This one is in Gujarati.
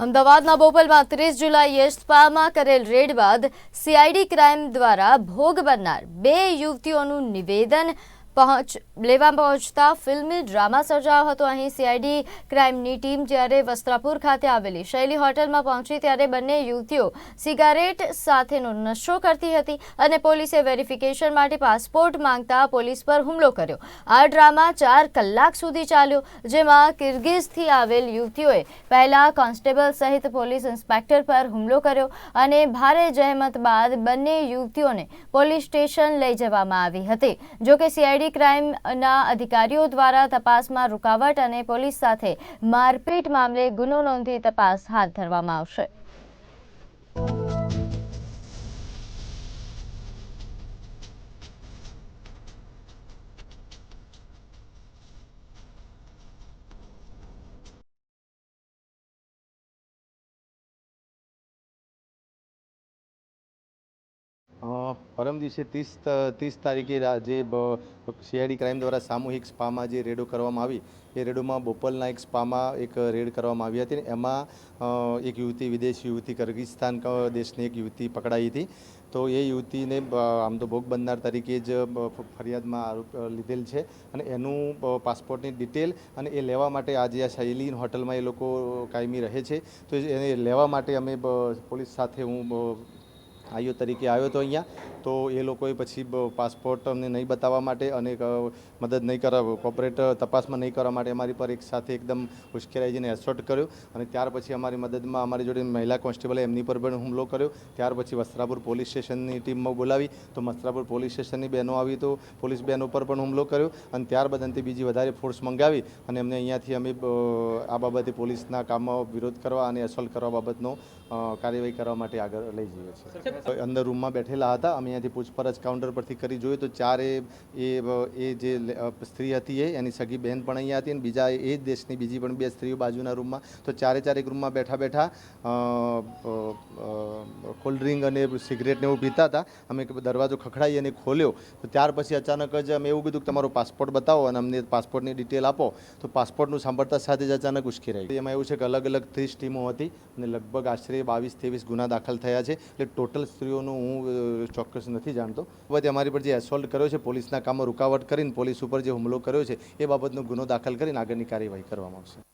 અમદાવાદના બોપલમાં ત્રીસ જુલાઈ યશપામાં કરેલ રેડ બાદ સીઆઈડી ક્રાઇમ દ્વારા ભોગ બનનાર બે યુવતીઓનું નિવેદન પહોંચ, લેવા પહોંચતા ફિલ્મી ડ્રામા સર્જાયો હતો. અહીં સીઆઈડી ક્રાઇમની ટીમ જ્યારે વસ્ત્રાપુર ખાતે આવેલી શૈલી હોટલમાં પહોંચી ત્યારે બંને યુવતીઓ સિગારેટ સાથેનો નશો કરતી હતી અને પોલીસે વેરિફિકેશન માટે પાસપોર્ટ માંગતા પોલીસ પર હુમલો કર્યો. આ ડ્રામા ચાર કલાક સુધી ચાલ્યો, જેમાં કિર્ગિઝથી આવેલ યુવતીઓએ પહેલા કોન્સ્ટેબલ સહિત પોલીસ ઇન્સ્પેક્ટર પર હુમલો કર્યો અને ભારે જહેમત બાદ બંને યુવતીઓને પોલીસ સ્ટેશન લઈ જવામાં આવી હતી. જોકે સીઆઈડી ક્રાઇમના અધિકારીઓ દ્વારા તપાસમાં રૂકાવટ અને પોલીસ સાથે મારપીટ મામલે ગુનો નોંધી તપાસ હાથ ધરવામાં આવશે. પરમ દિવસે ત્રીસ ત્રીસ તારીખે જે સીઆઈડી ક્રાઇમ દ્વારા સામૂહિક સ્પામાં જે રેડો કરવામાં આવી, એ રેડોમાં બોપલના એક સ્પામાં એક રેડ કરવામાં આવી હતી એમાં એક યુવતી, વિદેશી યુવતી કર્ગિસ્તાન દેશની એક યુવતી પકડાઈ હતી. તો એ યુવતીને આમ તો ભોગ બનનાર તરીકે જ ફરિયાદમાં આરોપ લીધેલ છે અને એનું પાસપોર્ટની ડિટેલ અને એ લેવા માટે આજે આ શૈલી હોટલમાં એ લોકો કાયમી રહે છે. તો એને લેવા માટે અમે પોલીસ સાથે હું આઈઓ તરીકે આવ્યો હતો અહીંયા. તો એ લોકોએ પછી પાસપોર્ટને નહીં બતાવવા માટે અને મદદ નહીં કરવા કોપરેટ તપાસમાં નહીં કરવા માટે અમારી પર એક સાથે એકદમ ઉશ્કેરાઈ જઈને એસોર્ટ કર્યો. અને ત્યાર પછી અમારી મદદમાં અમારી જોડે મહિલા કોન્સ્ટેબલે એમની પર પણ હુમલો કર્યો. ત્યાર પછી વસ્ત્રાપુર પોલીસ સ્ટેશનની ટીમમાં બોલાવી. તો વસ્ત્રાપુર પોલીસ સ્ટેશનની બહેનો આવી તો પોલીસ બેન ઉપર પણ હુમલો કર્યો. અને ત્યારબાદ અંતે બીજી વધારે ફોર્સ મંગાવી. અને અમને અહીંયાથી અમે આ બાબતે પોલીસના કામમાં વિરોધ કરવા અને અસોલ્ટ કરવા બાબતનો કાર્યવાહી કરવા માટે આગળ લઈ જઈએ છીએ. અંદર રૂમમાં બેઠેલા હતા. અમે અહીંયાથી પૂછપરછ કાઉન્ટર પરથી કરી જોઈએ તો ચારે એ એ જે સ્ત્રી હતી એ, એની સગી બહેન પણ અહીંયા હતી અને બીજા એ જ દેશની બીજી પણ બે સ્ત્રીઓ બાજુના રૂમમાં. તો ચારે ચારેક રૂમમાં બેઠા બેઠા કોલ્ડ ડ્રિંક અને સિગરેટને એવું પીતા હતા. અમે દરવાજો ખખડાવી અને ખોલ્યો. તો ત્યાર પછી અચાનક જ અમે એવું કીધું કે તમારો પાસપોર્ટ બતાવો અને અમને પાસપોર્ટની ડિટેલ આપો. તો પાસપોર્ટનું સાંભળતા સાથે જ અચાનક ઉશ્કી રહી એમાં એવું છે કે અલગ અલગ ત્રીસ ટીમો હતી અને લગભગ આશરે બાવીસ ત્રેવીસ ગુના દાખલ થયા છે. એટલે ટોટલ સ્ત્રીઓનું હું ચોક્કસ નથી જાણતો. બાબતે અમારી પર જે એસોલ્ટ કર્યો છે, પોલીસના કામમાં રૂકાવટ કરીને પોલીસ ઉપર જે હુમલો કર્યો છે, એ બાબતનો ગુનો દાખલ કરીને આગળની કાર્યવાહી કરવામાં આવશે.